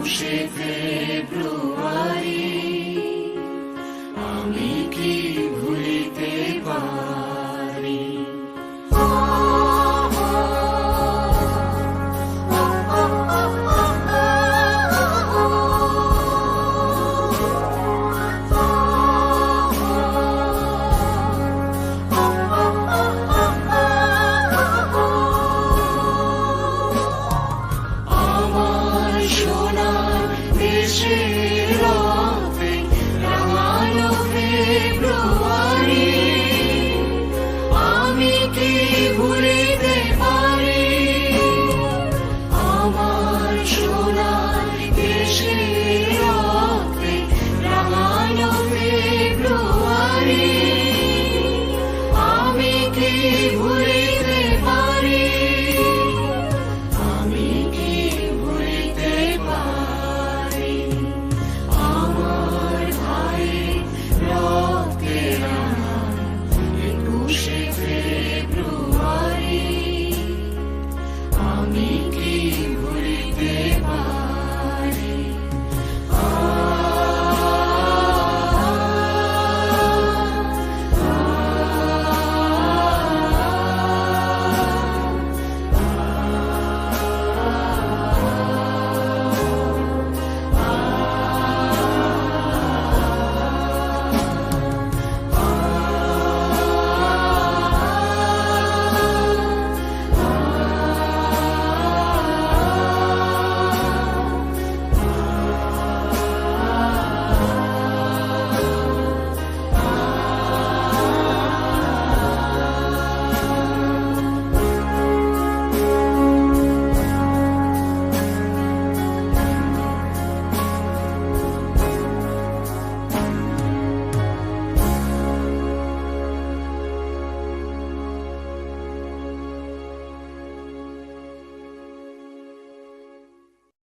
একুশে ফেব্রুয়ারি আমি কি ভুলিতে পারি? Thank you.